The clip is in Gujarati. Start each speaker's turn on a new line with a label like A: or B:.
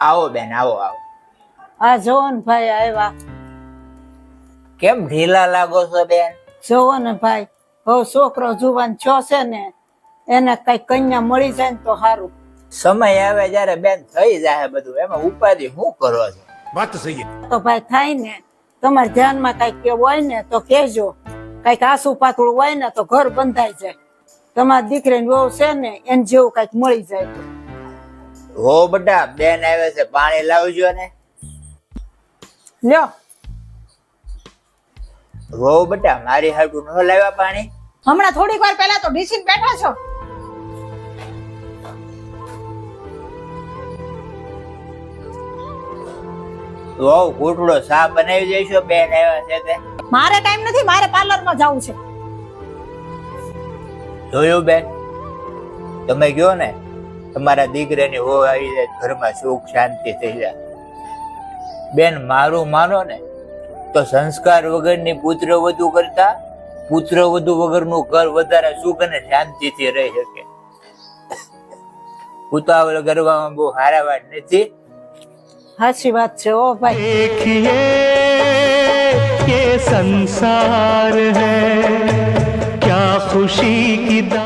A: આવો બેન આવો આવો.
B: આ જોન ભાઈ આવ્યા.
A: કેમ ઢીલા લાગો છો બેન?
B: જોવો ને ભાઈ હવે છોકરો જુવાન છો છે ને એને કઈ કન્યા મળી જાય ને તો સારું
A: સમય આવે જયારે બેન થઈ જાય બધું એમાં ઉપાધિ શું કરો છો?
C: વાત સહી.
B: તો ભાઈ થાય ને તમારા ધ્યાનમાં કંઈક કેવું હોય ને તો કેજો કંઈક આસુ પાતળું હોય ને તો ઘર બંધાઈ જાય. તમારા દીકરીને વહુ છે ને એને જેવું કંઈક મળી જાય.
A: હો બટા બેન આવે છે પાણી લાવજો ને
B: લ્યો.
A: હો બટા મારી હાટું ન લાવ્યા પાણી?
D: હમણાં થોડીક વાર પહેલા તો ઢીસીને બેઠા છો.
A: હો ઘૂંટડો સા બનાવી દઈશો બેન આવ્યા છે તે.
D: મારે ટાઈમ નથી મારે પાર્લરમાં જવું છે.
A: જોયું બેન? તમે કયો ને? તમારા દીકરાની હો આવી જાય ઘરમાં સુખ શાંતિ થઈ જાય બેન મારું માનો ને તો સંસ્કાર વગરની પુત્ર વધુ કરતા પુત્ર વધુ વગરનું ઘર વધારે સુખ અને શાંતિથી રહી શકે ઉતાવળ કરવામાં બહુ હારા વાત નથી
B: સાચી વાત છે ઓ ભાઈ
E: देखिए ये संसार है क्या खुशी की दा